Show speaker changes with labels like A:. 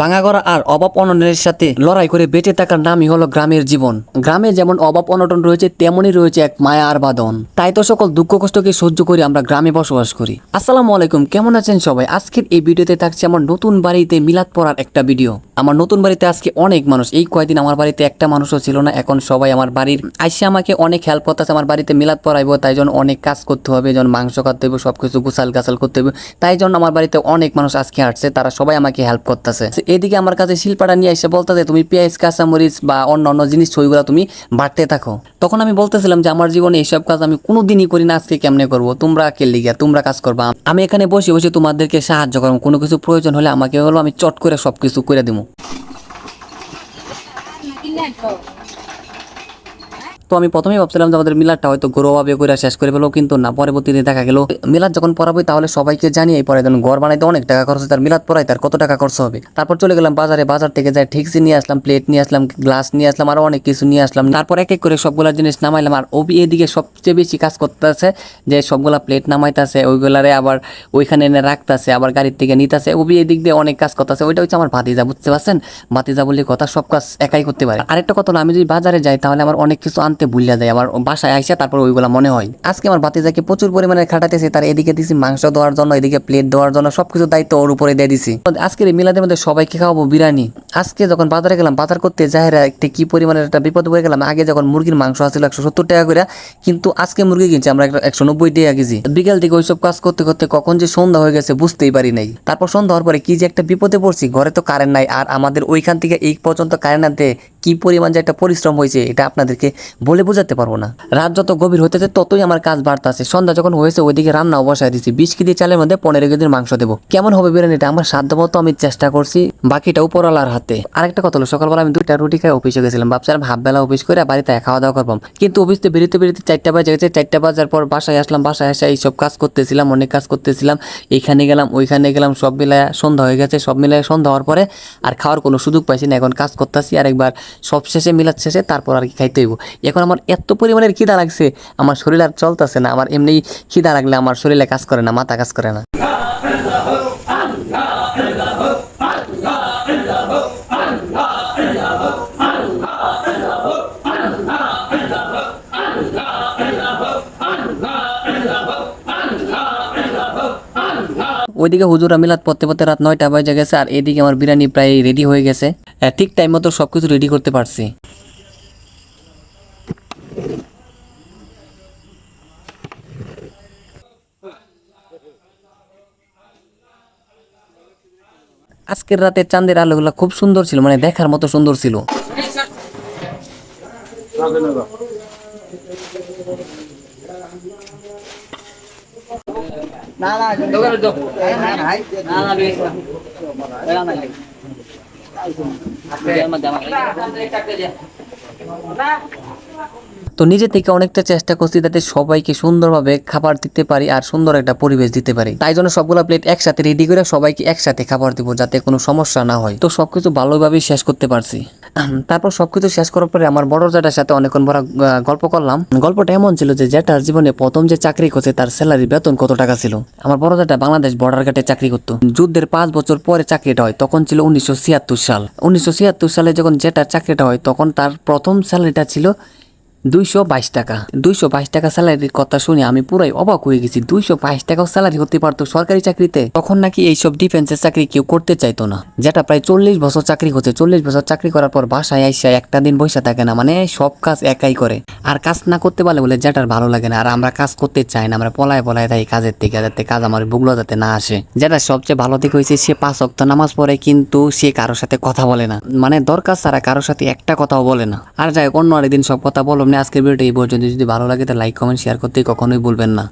A: ভাঙাগড়া আর অভাব অনটনের সাথে লড়াই করে বেঁচে থাকার নামই হলো গ্রামের জীবন। গ্রামে যেমন অভাব অনটন রয়েছে, তেমনই রয়েছে এক মায়া আর বাদন তাই তো সকল দুঃখ কষ্টকে সহ্য করে আমরা গ্রামে বসবাস করি। আসসালামু আলাইকুম, কেমন আছেন সবাই? আজকের এই ভিডিওতে থাকছে আমার নতুন বাড়িতে মিলাদ পড়ার একটা ভিডিও। আমার নতুন বাড়িতে আজকে অনেক মানুষ, এই কয়দিন আমার বাড়িতে একটা মানুষও ছিল না, এখন সবাই আমার বাড়ির আইসে আমাকে অনেক হেল্প করতেছে, আমার বাড়িতে মিলাদ পড়াইবো, তাই জন্য অনেক কাজ করতে হবে, যেমন মাংস কাটতে হবে সবকিছু গুছাল গাছাল করতে হবে তাই জন্য আমার বাড়িতে অনেক মানুষ আজকে আসছে, তারা সবাই আমাকে হেল্প করতেছে। এদিকে আমার কাছে শিল্পাটা নিয়ে এসে বলতেছে তুমি পেঁয়াজ, কাঁচামরিচ বা অন্য অন্য জিনিস ওইগুলো তুমি বাড়তে থাকো। তখন আমি বলতেছিলাম যে, আমার জীবনে এইসব কাজ আমি কোনো দিনই করি না, আজকে কেমনে করব? তোমরা কে লিগিয়া তোমরা কাজ করবা? আমি এখানে বসে বসে তোমাদেরকে সাহায্য করব। কোনো কিছু প্রয়োজন হলে আমাকে হলো আমি চট করে সব কিছু করে দিব। তো আমি প্রথমেই ভাবছিলাম যে আমাদের মিলাদটা হয়তো গৌরভাবে করে শেষ করে ফেলো কিন্তু না পরবর্তীতে দেখা গেল মিলাদ যখন পড়াবো তাহলে সবাইকে জানিয়ে পরে দেন ঘর বানাইতে অনেক টাকা খরচ হয়, তার মিলাদ পড়াই তার কত টাকা খরচ হবে। তারপর চলে গেলাম বাজারে বাজার থেকে যাই ঠিকসি নিয়ে আসলাম প্লেট নিয়ে আসলাম গ্লাস নিয়ে আসলাম আরও অনেক কিছু নিয়ে আসলাম। তারপর এক এক করে সবগুলা জিনিস নামাইলাম আর ওবি এদিকে সবচেয়ে বেশি কাজ করতেছে যে সবগুলা প্লেট নামাইতেছে ওইগুলারে আবার ওইখানে এনে রাখতেছে আবার গাড়ির থেকে নিতেছে ওবি এদিক দিয়ে অনেক কাজ করতেছে ওইটা হচ্ছে আমার ভাতিজা বুঝতে পারছেন? ভাতিজা বলে কথা সব কাজ একাই করতে পারে। আরেকটা কথা হলো আমি যদি বাজারে যাই তাহলে আমার অনেক কিছু আনতে ভুলিয়া যায়। আমার বাসায় আইসা তারপর ওইগুলা মনে হয়। আজকে আমার ভাতিজাকে প্রচুর পরিমাণে খাটাতেছি তার এদিকে দিছি মাংস দেওয়ার জন্য, এদিকে প্লেট দেওয়ার জন্য সবকিছু দায়িত্ব ওর উপরে দিয়ে দিছি। আজকের মিলাদের মধ্যে সবাইকে খাওয়াবো বিরিয়ানি। আজকে যখন বাজারে গেলাম, বাজার করতে যাহেরা একটা কি পরিমাণের একটা বিপদ হয়ে গেলাম, আগে যখন মুরগির মাংস আসছিল একশো সত্তর টাকা করে কিন্তু আজকে মুরগি কিনছি আমরা একশো নব্বই টাকা কেজি। বিকেল থেকে ওইসব কাজ করতে করতে কখন যে সন্ধ্যা হয়ে গেছে বুঝতেই পারি নাই। তারপর সন্ধ্যা হওয়ার পরে কি যে একটা বিপদে পড়ছি, ঘরে তো কারেন্ট নাই, আর আমাদের ওইখান থেকে এই পর্যন্ত কারেন্ট আনতে কি পরিমাণ যে একটা পরিশ্রম হয়েছে, এটা আপনাদেরকে বলে বোঝাতে পারব না। রাত যত গভীর হতেছে ততই আমার কাজ বাড়তেছে। সন্ধ্যা যখন হয়েছে, ওইদিকে রান্না অবসায় দিচ্ছি বিশ কেজি চালের মধ্যে পনেরো কেজির মাংস দেবো। কেমন হবে বিরিয়ানিটা? আমার সাধ্য মতো আমি চেষ্টা করছি, বাকিটা উপরওয়ালার হাতে। আরেকটা কথা হলো, সকালবেলা আমি দুইটা রুটি খাই অফিসে গেছিলাম। ভাবছিলাম হাফ বেলা অফিস করে বাড়িতে খাওয়া দাওয়া করবাম। কিন্তু অফিসতে বেরোতে বেরোতে চারটা বাজে গেছে। চারটা বাজার পর বাসায় আসলাম, বাসায় এসে এইসব কাজ করতেছিলাম, অনেক কাজ করতেছিলাম। এইখানে গেলাম, ওইখানে গেলাম, সব মিলায় সন্ধ্যা হয়ে গেছে। সব মিলায় সন্ধ্যা হওয়ার পরে আর খাওয়ার কোনো সুযোগ পাইছি না। এখন কাজ করতেছি আর একবার সব শেষে মিলাদ শেষে তারপর আর কি খাইতে হইব। এখন আমার এত পরিমাণের খিদা লাগছে, আমার শরীর আর চলতেছে না, আমার এমনি খিদা লাগলে আমার শরীরে কাজ করে না, মাথা কাজ করে না। ওইদিকে হুজুরা মিলাদ পড়তে পড়তে রাত নয়টা বাজে গেছে, আর এদিকে আমার বিরিয়ানি প্রায় রেডি হয়ে গেছে। ঠিক টাইম মতো সবকিছু রেডি করতে পারছি। আজকের রাতে চাঁদের আলোগুলো খুব সুন্দর ছিল মানে দেখার মতো সুন্দর ছিল। Ape, magdamag. Ape, magdamag. তো নিজে থেকে অনেকটা চেষ্টা করছি যাতে সবাইকে সুন্দরভাবে খাবার দিতে পারি আর সুন্দর একটা পরিবেশ দিতে পারি। তাই জন্য সবগুলো প্লেট একসাথে রেডি করে সবাইকে একসাথে খাবার দিব যাতে কোনো সমস্যা না হয়। তো সবকিছু ভালোভাবেই শেষ করতে পারছি। তারপর সবকিছু শেষ করার পরে আমার বড় জ্যাঠার সাথে অনেকক্ষণ বড় গল্প করলাম। গল্পটা এমন ছিল যে জ্যাঠার জীবনে প্রথম যে চাকরি করছে তার স্যালারি বেতন কত টাকা ছিল? আমার বড় জ্যাঠা বাংলাদেশ বর্ডার ঘাটে চাকরি করতো। যুদ্ধের পাঁচ বছর পরে চাকরিটা হয়, তখন ছিল উনিশশো ছিয়াত্তর সাল। উনিশশো ছিয়াত্তর সালে যখন জ্যাঠার চাকরিটা হয়, তখন তার প্রথম স্যালারিটা ছিল দুইশো বাইশ টাকা। দুইশো বাইশ টাকা স্যালারির কথা শুনে আমি পুরাই অবাক হয়ে গেছি। দুইশো বাইশ টাকাও স্যালারি হতে পারতো সরকারি চাকরিতে। তখন নাকি এইসব ডিফেন্সের চাকরি কেউ করতে চাইতো না। যেটা প্রায় চল্লিশ বছর চাকরি করছে চল্লিশ বছর চাকরি করার পর বাসায় আইসা একটা দিন বসে থাকে না। মানে সব কাজ একাই করে। আর কাজ না করতে পারলে বলে যেটার ভালো লাগে না। আর আমরা কাজ করতে চাই না। আমরা পলায় পলায় তাই কাজের থেকে। যাতে কাজ আমার বুগলো যাতে না আসে। যেটা সবচেয়ে ভালো দিক হয়েছে, সে পাঁচ অক্ত নামাজ পড়ে, কিন্তু সে কারোর সাথে কথা বলে না। মানে দরকার ছাড়া কারোর সাথে একটা কথাও বলে না। আর যাই অন্য আরেকদিন সব কথা বললাম। আজকের ভিডিওটা এই পর্যন্ত যদি ভালো লাগে তাহলে লাইক কমেন্ট শেয়ার করতে কখনোই ভুলবেন না।